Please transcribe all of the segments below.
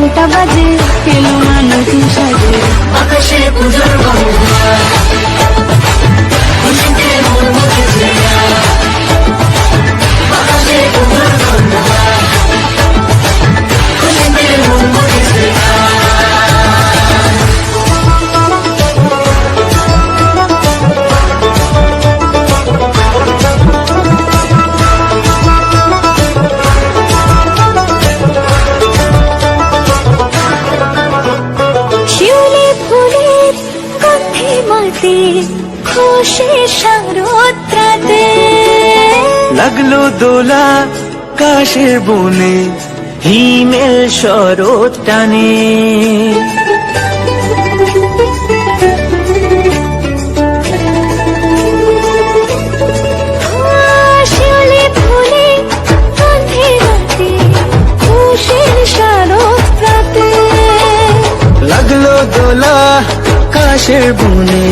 ঘণ্টা বাজে এলো মানুষ আকাশে পুজোর গন্ধ। খুশি সারোত্রাতে লাগল দোলা কাশের বনে হিমেল শরৎ টানে। লাগল দোলা কাশের বনে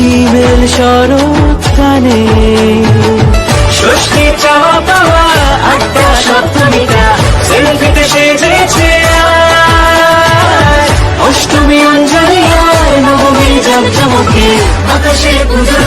ইমেল শরৎ কানে ষষ্ঠী চাওয়া পাওয়া, আটটা সপ্তমীটা সেলফিতে সেজেছে অষ্টমী অঞ্জলি নবমী জমজমকে আকাশে পুজোর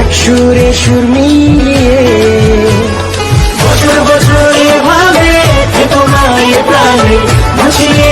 এক সুরে সুর মিলিয়ে। বছর বছর এভাবে তোমায় প্রাণে ভাসিয়ে